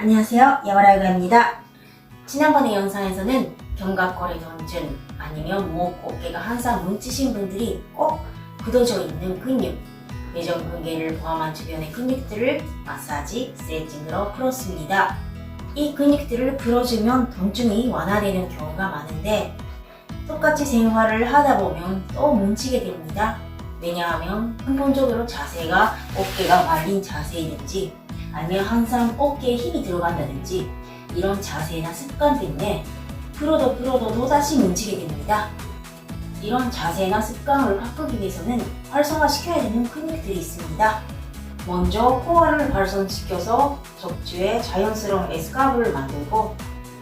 안녕하세요. 야와라유가입니다. 지난번의 영상에서는 견갑거래 전증 아니면 목, 어깨가 항상 뭉치신 분들이 꼭 굳어져 있는 근육, 내전 근개를 포함한 주변의 근육들을 마사지, 스트레칭으로 풀었습니다. 이 근육들을 풀어주면 통증이 완화되는 경우가 많은데 똑같이 생활을 하다 보면 또 뭉치게 됩니다. 왜냐하면 근본적으로 자세가 어깨가 말린 자세이든지 아니면 항상 어깨에 힘이 들어간다든지 이런 자세나 습관 때문에 풀어도 풀어도 또다시 뭉치게 됩니다. 이런 자세나 습관을 바꾸기 위해서는 활성화시켜야 되는 근육들이 있습니다. 먼저 코어를 발전시켜서 적주에 자연스러운 에스카브를 만들고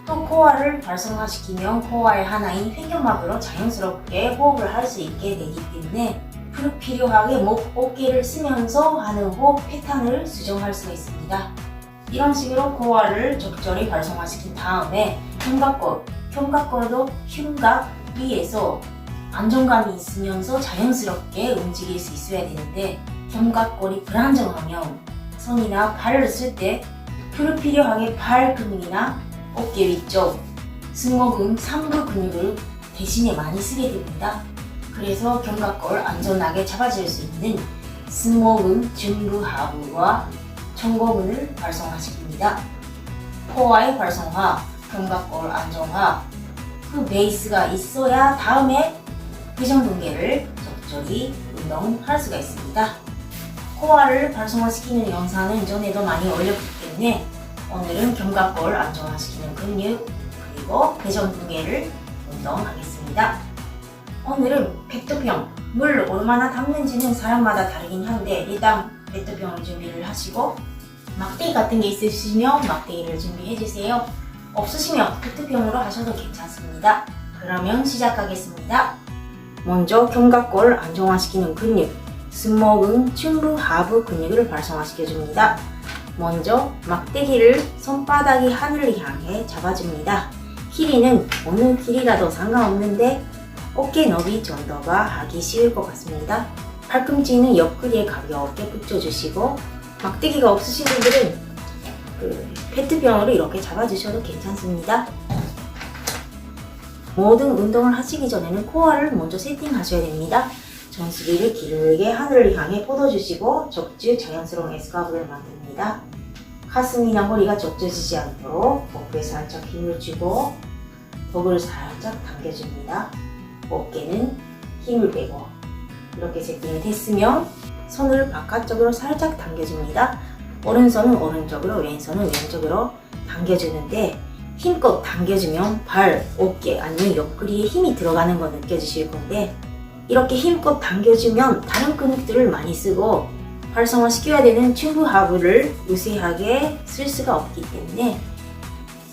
또 코어를 활성화시키면 코어의 하나인 횡격막으로 자연스럽게 호흡을 할 수 있게 되기 때문에 불필요하게 목, 어깨를 쓰면서 하는 호흡 패턴을 수정할 수가 있습니다. 이런 식으로 코어를 적절히 활성화시킨 다음에 견갑골, 견갑골도 흉곽 위에서 안정감이 있으면서 자연스럽게 움직일 수 있어야 되는데 견갑골이 불안정하면 손이나 발을 쓸 때 불필요하게 발 근육이나 어깨 위쪽, 승모근, 상부 근육을 대신에 많이 쓰게 됩니다. 그래서 견갑골 안전하게 잡아줄 수 있는 승모근 중부 하부와 청고근을 활성화시킵니다. 코어의 활성화, 견갑골 안정화, 그 베이스가 있어야 다음에 회전근개를 적절히 운동할 수가 있습니다. 코어를 활성화시키는 영상은 전에도 많이 올렸기 때문에 오늘은 견갑골 안정화시키는 근육 그리고 회전근개를 운동하겠습니다. 오늘은 페트병 물 얼마나 담는지는 사람마다 다르긴 한데 일단 페트병을 준비를 하시고 막대기 같은 게 있으시면 막대기를 준비해 주세요. 없으시면 페트병으로 하셔도 괜찮습니다. 그러면 시작하겠습니다. 먼저 견갑골 안정화시키는 근육 승모근 중부 하부 근육을 활성화시켜 줍니다. 먼저 막대기를 손바닥이 하늘을 향해 잡아줍니다. 길이는 어느 길이라도 상관없는데 어깨 너비 정도가 하기 쉬울 것 같습니다. 팔꿈치는 옆구리에 가볍게 붙여주시고 막대기가 없으신 분들은 그 페트병으로 이렇게 잡아주셔도 괜찮습니다. 모든 운동을 하시기 전에는 코어를 먼저 세팅하셔야 됩니다. 전수기를 길게 하늘을 향해 뻗어주시고 적주 자연스러운 에스카브를 만듭니다. 가슴이나 허리가 젖어지지 않도록 복부에 살짝 힘을 주고 덕을 살짝 당겨줍니다. 어깨는 힘을 빼고 이렇게 세팅이 됐으면 손을 바깥쪽으로 살짝 당겨줍니다. 오른손은 오른쪽으로 왼손은 왼쪽으로 당겨주는데 힘껏 당겨주면 발, 어깨 아니면 옆구리에 힘이 들어가는 거 느껴지실 건데 이렇게 힘껏 당겨주면 다른 근육들을 많이 쓰고 활성화시켜야 되는 튜브 하부를 우세하게 쓸 수가 없기 때문에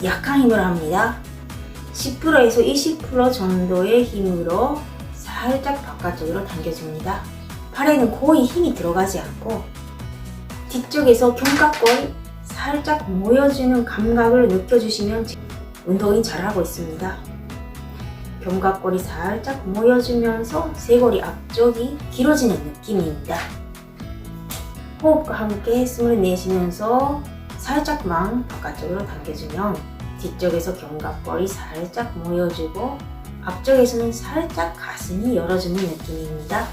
약한 힘을 합니다. 10%에서 20% 정도의 힘으로 살짝 바깥쪽으로 당겨줍니다. 팔에는 거의 힘이 들어가지 않고 뒤쪽에서 견갑골 살짝 모여주는 감각을 느껴주시면 운동이 잘하고 있습니다. 견갑골이 살짝 모여주면서 쇄골이 앞쪽이 길어지는 느낌입니다. 호흡과 함께 숨을 내쉬면서 살짝만 바깥쪽으로 당겨주면 뒤쪽에서 견갑골이 살짝 모여주고 앞쪽에서는 살짝 가슴이 열어주는 느낌입니다.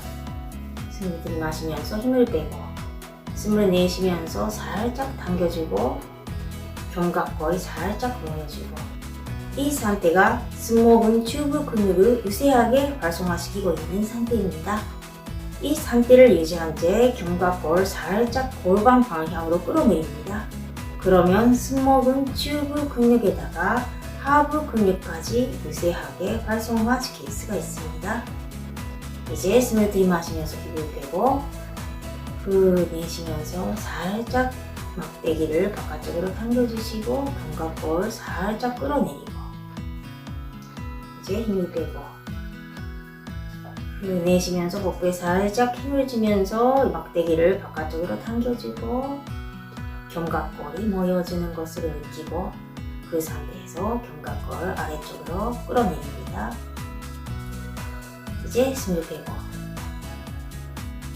숨을 들이마시면서 힘을 빼고 숨을 내쉬면서 살짝 당겨주고 견갑골이 살짝 모여주고 이 상태가 승모근 튜브 근육을 우세하게 활성화시키고 있는 상태입니다. 이 상태를 유지한 채 견갑골 살짝 골반 방향으로 끌어내립니다. 그러면 승모근 튜브 근육에다가 하부 근육까지 우세하게 활성화시킬 수가 있습니다. 이제 숨을 들이마시면서 힘을 빼고 후 내쉬면서 살짝 막대기를 바깥쪽으로 당겨주시고 견갑골 살짝 끌어내리고 이제 힘을 빼고 후 내쉬면서 복부에 살짝 힘을 주면서 막대기를 바깥쪽으로 당겨주고 견갑골이 모여주는 것을 느끼고 그 상태에서 견갑골 아래쪽으로 끌어내립니다. 이제 빼고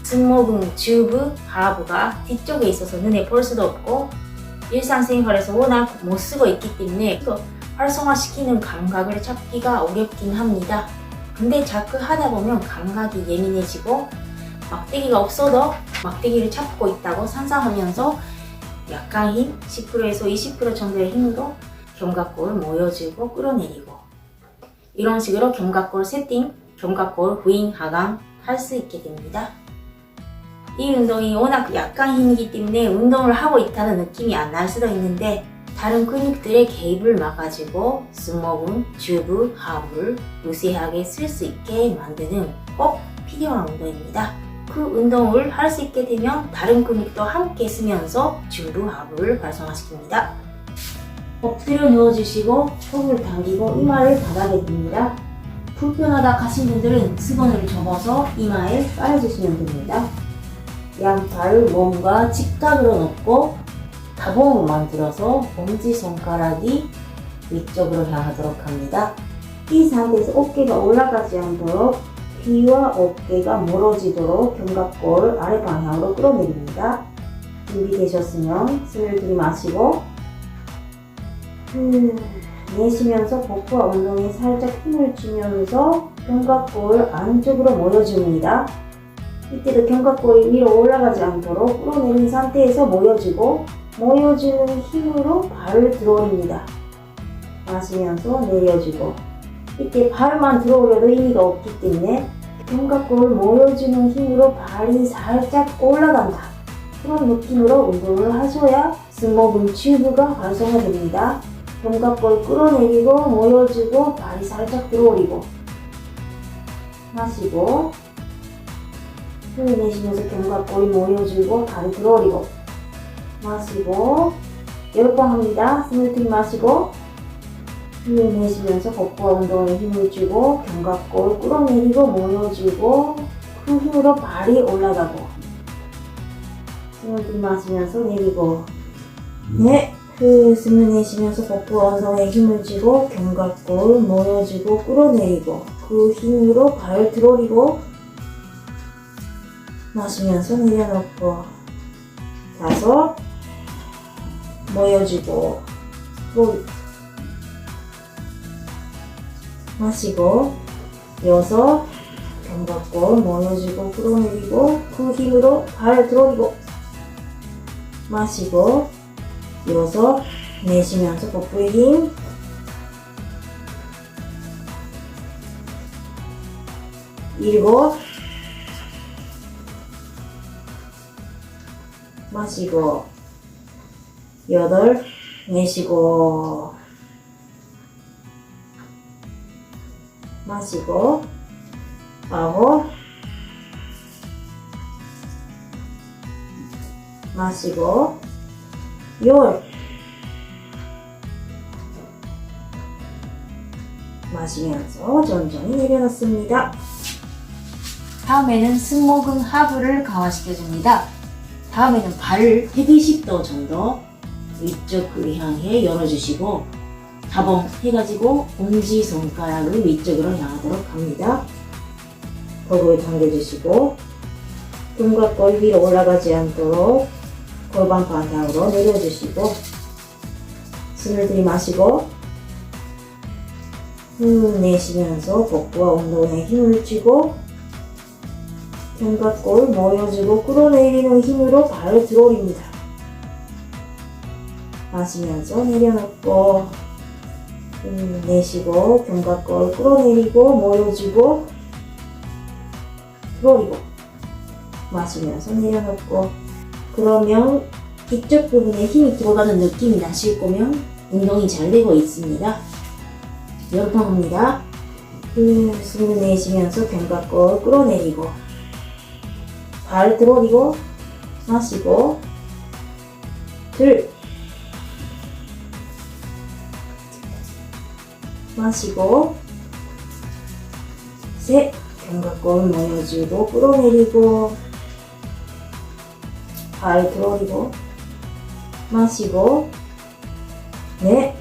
승모근 튜브 하부가 뒤쪽에 있어서 눈에 볼 수도 없고 일상생활에서 워낙 못 쓰고 있기 때문에 그 활성화시키는 감각을 찾기가 어렵긴 합니다. 근데 자꾸 하다 보면 감각이 예민해지고 막대기가 없어도 막대기를 찾고 있다고 상상하면서 약간 힘, 10%에서 20% 정도의 힘으로 견갑골을 모여주고 끌어내리고 이런 식으로 견갑골 세팅, 견갑골 부인 하강 할 수 있게 됩니다. 이 운동이 워낙 약간 힘이기 때문에 운동을 하고 있다는 느낌이 안 날 수도 있는데 다른 근육들의 개입을 막아주고 승모근, 주부, 하부를 유세하게 쓸 수 있게 만드는 꼭 필요한 운동입니다. 그 운동을 할 수 있게 되면 다른 근육도 함께 쓰면서 주부, 하부를 활성화시킵니다. 엎드려 누워주시고 턱을 당기고 이마를 바닥에 둡니다. 불편하다 하신 분들은 수건을 접어서 이마에 깔아주시면 됩니다. 양팔을 몸과 직각으로 놓고 다봉을 만들어서 엄지손가락이 위쪽으로 향하도록 합니다. 이 상태에서 어깨가 올라가지 않도록 귀와 어깨가 멀어지도록 견갑골 아래 방향으로 끌어내립니다. 준비되셨으면 숨을 들이마시고 음, 내쉬면서 복부와 엉덩이에 살짝 힘을 주면서 견갑골 안쪽으로 모여줍니다. 이때도 견갑골이 위로 올라가지 않도록 끌어내린 상태에서 모여주고 모여주는 힘으로 발을 들어올립니다. 마시면서 내려주고 이때 발만 들어올려도 의미가 없기 때문에 견갑골을 모여주는 힘으로 발이 살짝 올라간다. 그런 느낌으로 운동을 하셔야 승모근 튜브가 활성화됩니다. 견갑골 끌어내리고 모여주고 발이 살짝 들어올리고 마시고 숨 내쉬면서 견갑골이 모여주고 발이 들어올리고 마시고 열번 합니다. 숨을 들이마시고 숨을 내쉬면서 복부와 엉덩이에 힘을 주고 견갑골 끌어내리고 모여주고 그 힘으로 발이 올라가고. 숨을 들이마시면서 내리고. 네. 그 숨을 내쉬면서 복부와 엉덩이에 힘을 주고 견갑골 모여주고 끌어내리고 그 힘으로 발 들어올리고 마시면서 내려놓고 다섯 모여주고. 또 마시고 여섯 견갑골 모여주고 끌어내리고 그 힘으로 발 들어올리고 마시고 여섯 내쉬면서 복부의 힘. 일곱. 마시고 여덟. 내쉬고 마시고 아홉 마시고 열 마시면서 천천히 내려놓습니다. 다음에는 승모근 하부를 강화시켜줍니다. 다음에는 발을 120도 정도 위쪽을 향해 열어주시고 다봉 해가지고 엄지 손가락을 위쪽으로 향하도록 합니다. 거기에 당겨주시고 등과 위로 올라가지 않도록 골반 바닥으로 내려주시고 숨을 들이마시고 후 내쉬면서 복부와 엉덩이에 힘을 주고 견갑골 모여주고 끌어내리는 힘으로 발을 들어올립니다. 마시면서 내려놓고 후 내쉬고 견갑골 끌어내리고 모여주고 들어올리고 마시면서 내려놓고 그러면 이쪽 부분에 힘이 들어가는 느낌이 나실 거면 운동이 잘 되고 있습니다. 여러 번 합니다. 음, 숨을 내쉬면서 견갑골 끌어내리고 발 들어올리고 마시고 둘 마시고 셋 견갑골 모여주고 끌어내리고 발 들어올리고 마시고 넷.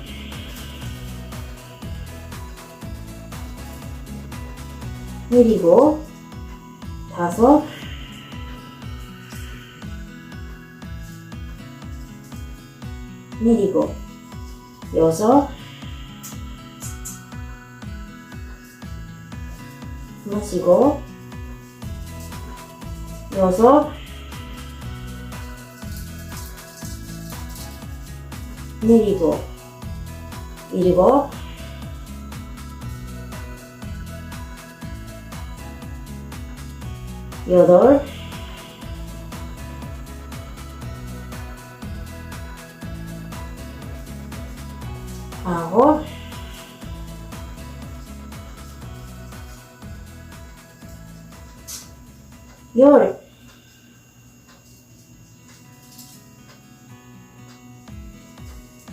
내리고 다섯. 내리고 여섯 마시고 여섯 내리고 일곱 여덟 아홉 열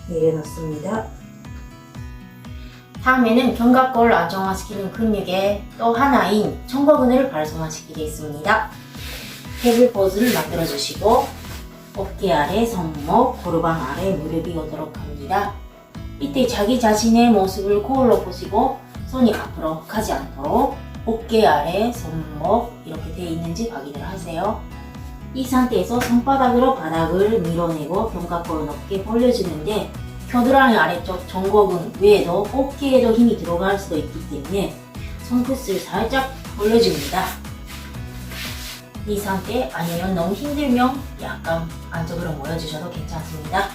내려놓습니다. 다음에는 견갑골을 안정화시키는 근육의 또 하나인 청거근을 발성화시키겠습니다. 테이블 포즈를 만들어주시고 어깨 아래 손목, 고르방 아래 무릎이 오도록 합니다. 이때 자기 자신의 모습을 거울로 보시고 손이 앞으로 가지 않도록 어깨 아래 손목 이렇게 되어 있는지 확인을 하세요. 이 상태에서 손바닥으로 바닥을 밀어내고 견갑골을 높게 벌려주는데 겨드랑이 아래쪽 정거근 외에도 어깨에도 힘이 들어갈 수도 있기 때문에 손끝을 살짝 벌려줍니다. 이 상태 아니면 너무 힘들면 약간 안쪽으로 모여주셔도 괜찮습니다.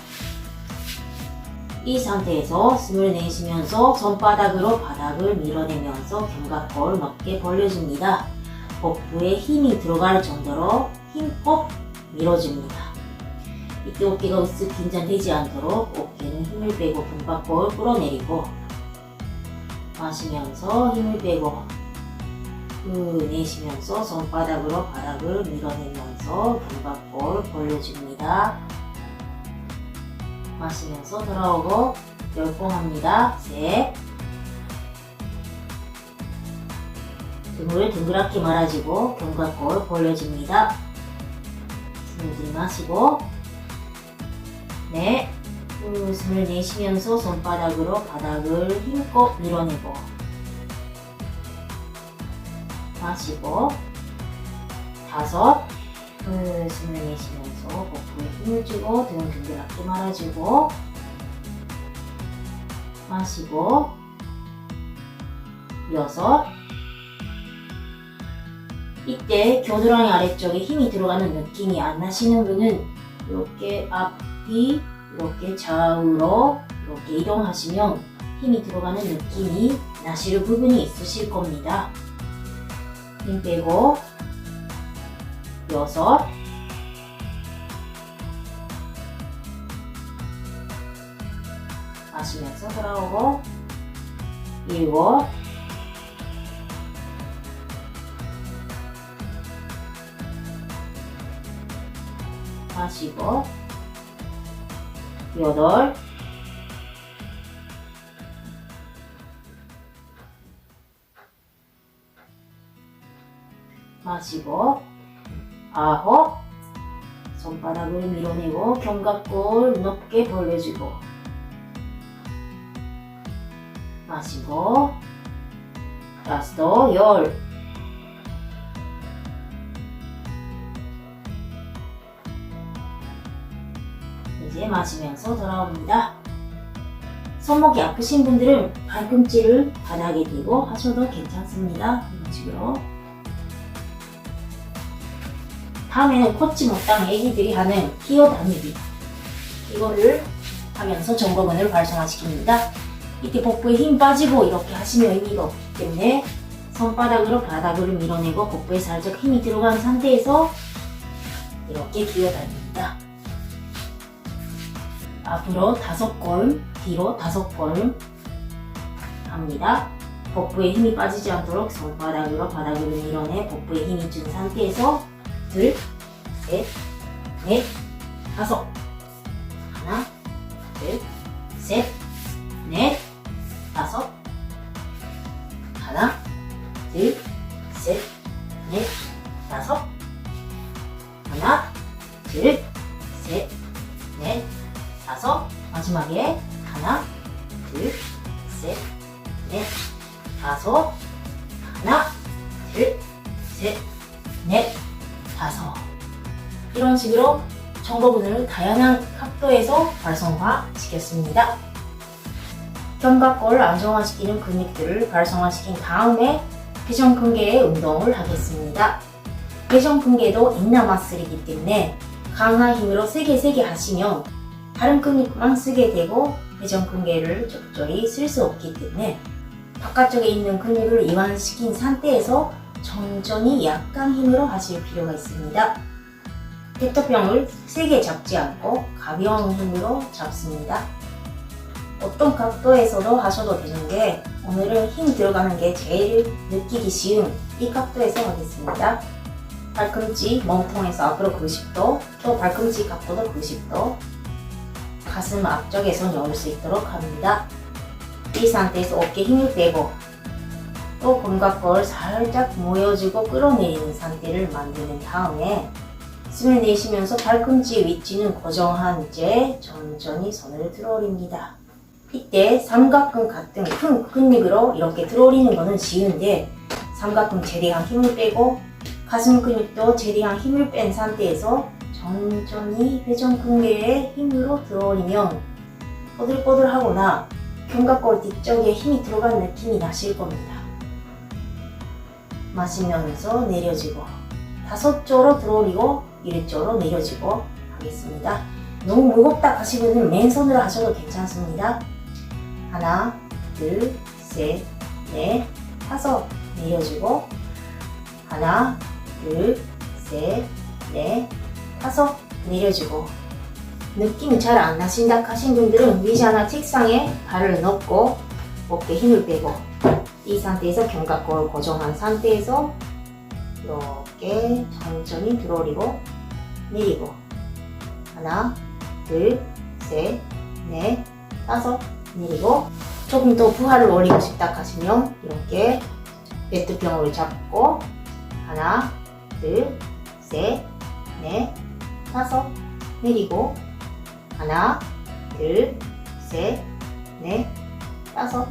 이 상태에서 숨을 내쉬면서 손바닥으로 바닥을 밀어내면서 견갑골 높게 벌려줍니다. 복부에 힘이 들어갈 정도로 힘껏 밀어줍니다. 이때 어깨가 으쓱 긴장되지 않도록 어깨는 힘을 빼고 견갑골 끌어내리고 마시면서 힘을 빼고 후 내쉬면서 손바닥으로 바닥을 밀어내면서 견갑골 벌려줍니다. 마시면서 돌아오고 열번 합니다. 셋 등을 둥그랗게 말아주고 견갑골 벌려줍니다. 숨을 들이마시고 네 후, 숨을 내쉬면서 손바닥으로 바닥을 힘껏 밀어내고 마시고 다섯 후, 숨을 내쉬면서 복부에 힘을 주고 등 둥그랗게 말아주고 마시고 여섯 이때 겨드랑이 아래쪽에 힘이 들어가는 느낌이 안 나시는 분은 이렇게 앞뒤 이렇게 좌우로 이렇게 이동하시면 힘이 들어가는 느낌이 나실 부분이 있으실 겁니다. 힘 빼고 여섯 마시면서 돌아오고 일곱 마시고 여덟. 마시고 아홉. 손바닥을 밀어내고 견갑골 높게 벌려주고 마시고 라스트 열 이제 마시면서 돌아옵니다. 손목이 아프신 분들은 발꿈치를 바닥에 대고 하셔도 괜찮습니다. 이런 식으로. 다음에는 걷지 못한 애기들이 하는 기어다니기. 이거를 하면서 정거근을 활성화시킵니다. 이때 복부에 힘 빠지고 이렇게 하시면 의미가 없기 때문에 손바닥으로 바닥을 밀어내고 복부에 살짝 힘이 들어간 상태에서 이렇게 기어다닙니다. 앞으로 다섯 걸음, 뒤로 다섯 걸음 합니다. 복부에 힘이 빠지지 않도록 손바닥으로 바닥을 밀어내 복부에 힘이 준 상태에서 둘, 셋, 넷, 다섯 하나, 둘, 셋, 넷, 다섯 이런 식으로 정거근을 다양한 각도에서 활성화시켰습니다. 견갑골을 안정화시키는 근육들을 활성화시킨 다음에 회전근개의 운동을 하겠습니다. 회전근개도 인나마슬이기 때문에 강한 힘으로 세게 세게 하시면 다른 근육만 쓰게 되고 회전근개를 적절히 쓸 수 없기 때문에 바깥쪽에 있는 근육을 이완시킨 상태에서 천천히 약간 힘으로 하실 필요가 있습니다. 페터병을 세게 잡지 않고 가벼운 힘으로 잡습니다. 어떤 각도에서도 하셔도 되는데 오늘은 힘 들어가는 게 제일 느끼기 쉬운 이 각도에서 하겠습니다. 발꿈치 몸통에서 앞으로 90도, 또 발꿈치 각도도 90도, 가슴 앞쪽에서 넣을 수 있도록 합니다. 이 상태에서 어깨 힘을 빼고 또 견갑골 살짝 모여주고 끌어내리는 상태를 만드는 다음에 숨을 내쉬면서 발꿈치 위치는 고정한 채 천천히 손을 들어올립니다. 이때 삼각근 같은 큰 근육으로 이렇게 들어올리는 거는 쉬운데 삼각근 최대한 힘을 빼고 가슴 근육도 최대한 힘을 뺀 상태에서 천천히 회전 근개의 힘으로 들어올리면 뽀들뽀들하거나 견갑골 뒤쪽에 힘이 들어간 느낌이 나실 겁니다. 마시면서 내려지고 다섯 조로 들어올리고 일조로 내려지고 하겠습니다. 너무 무겁다 하시면 맨손으로 하셔도 괜찮습니다. 하나, 둘, 셋, 넷, 다섯 내려주고 하나, 둘, 셋, 넷, 다섯 내려주고 느낌이 잘 안 나신다 하신 분들은 의자나 책상에 발을 넣고 어깨 힘을 빼고 이 상태에서 견갑골 고정한 상태에서 이렇게 천천히 들어올리고 내리고 하나, 둘, 셋, 넷, 다섯 내리고 조금 더 부하를 올리고 싶다 하시면 이렇게 페트병을 잡고 하나, 둘, 셋, 넷, 다섯 내리고 하나, 둘, 셋, 넷, 다섯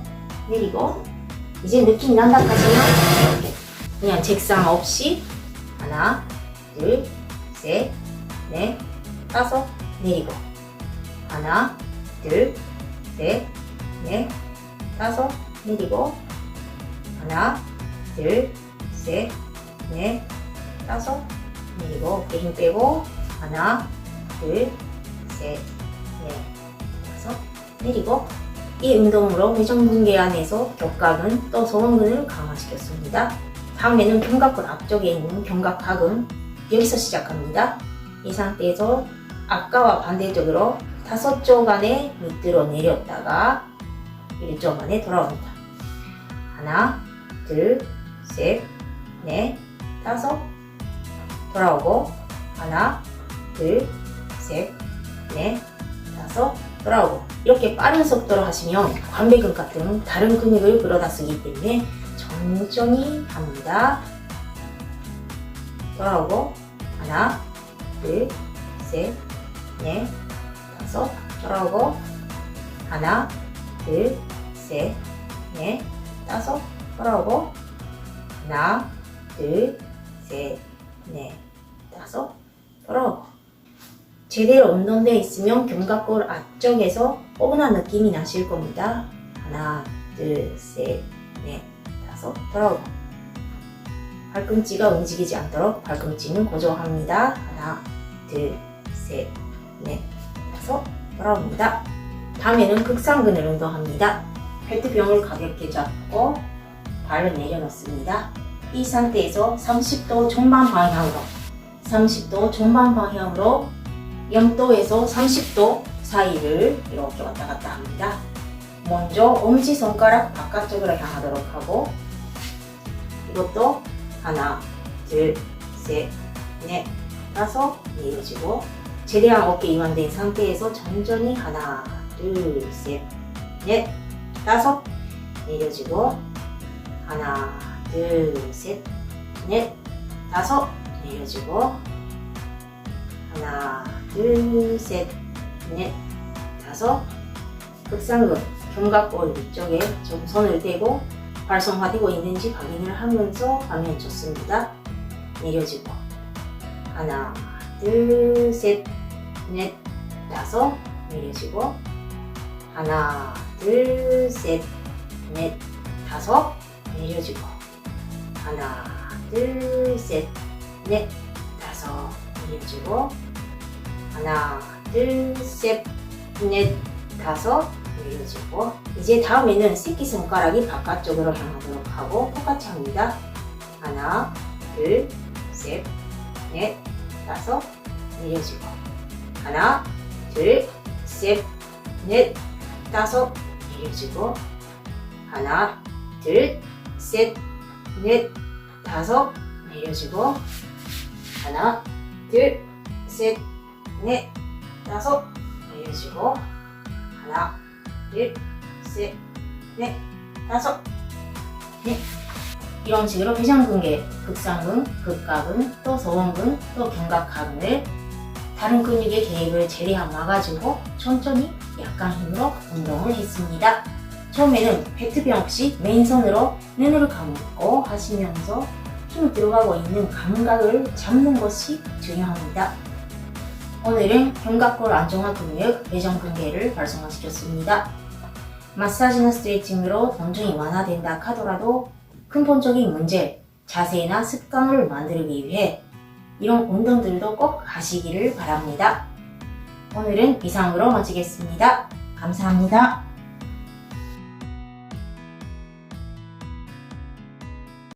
내리고 이제 느낌이 난다 하시면 이렇게 그냥 책상 없이 하나, 둘, 셋, 넷, 다섯 내리고 하나, 둘, 셋, 넷, 다섯 내리고 하나, 둘, 셋, 넷, 다섯 내리고 어깨 힘 빼고 하나, 둘, 셋, 넷, 다섯 내리고 이 운동으로 회전근개 안에서 격각은 또 소원근을 강화시켰습니다. 다음에는 견갑골 앞쪽에 있는 견갑각은 여기서 시작합니다. 이 상태에서 아까와 반대쪽으로 다섯 쪽 안에 밑으로 내렸다가 1쪽 안에 돌아옵니다. 하나, 둘, 셋, 넷, 다섯 돌아오고 하나, 둘, 셋, 넷, 다섯 돌아오고 이렇게 빠른 속도로 하시면 관배근 같은 다른 근육을 끌어다 쓰기 때문에 천천히 합니다. 돌아오고 하나, 둘, 셋, 넷, 다섯. 돌아오고 하나, 둘, 셋, 넷, 다섯. 돌아오고 하나, 둘, 셋, 넷, 다섯. 돌아오고 제대로 운동되어 있으면 견갑골 앞쪽에서 뻐근한 느낌이 나실 겁니다. 하나, 둘, 셋, 넷, 다섯 돌아오고 발꿈치가 움직이지 않도록 발꿈치는 고정합니다. 하나, 둘, 셋, 넷, 다섯 돌아옵니다. 다음에는 극상근을 운동합니다. 페트병을 가볍게 잡고 발을 내려놓습니다. 이 상태에서 30도 전방 방향으로 30도 전방 방향으로 0도에서 30도 사이를 이렇게 왔다 갔다 합니다. 먼저 엄지손가락 바깥쪽으로 향하도록 하고 이것도 하나, 둘, 셋, 넷, 다섯 내려주고 최대한 어깨 이완된 상태에서 천천히 하나, 둘, 셋, 넷, 다섯 내려주고 하나, 둘, 셋, 넷, 다섯 내려주고 하나, 둘, 셋, 넷, 다섯. 극상근 견갑골 위쪽에 좀 손을 대고 활성화되고 있는지 확인을 하면서 하면 좋습니다. 내려주고. 하나, 둘, 셋, 넷, 다섯. 내려주고. 하나, 둘, 셋, 넷, 다섯. 내려주고. 하나, 둘, 셋, 넷, 다섯. 내려주고 하나, 둘, 셋, 넷, 다섯 내려주고. 이제 다음에는 새끼손가락이 바깥쪽으로 향하도록 하고 똑같이 합니다. 하나, 둘, 셋, 넷, 다섯 내려주고. 하나, 둘, 셋, 넷, 다섯 내려주고. 하나, 둘, 셋, 넷, 다섯 내려주고. 하나, 둘, 셋, 넷, 다섯 내려주고 하나, 둘, 셋, 넷, 다섯 넷 이런 식으로 회전근개, 극상근, 극가근, 또 소원근, 또 견갑하근을 다른 근육의 개입을 최대한 막아주고 천천히 약간 힘으로 운동을 했습니다. 처음에는 페트병 없이 맨손으로 눈을 감고 하시면서 힘이 들어가고 있는 감각을 잡는 것이 중요합니다. 오늘은 견갑골 안정화 근육 회전근개를 활성화시켰습니다. 마사지나 스트레칭으로 통증이 완화된다 하더라도 근본적인 문제, 자세나 습관을 만들기 위해 이런 운동들도 꼭 하시기를 바랍니다. 오늘은 이상으로 마치겠습니다. 감사합니다.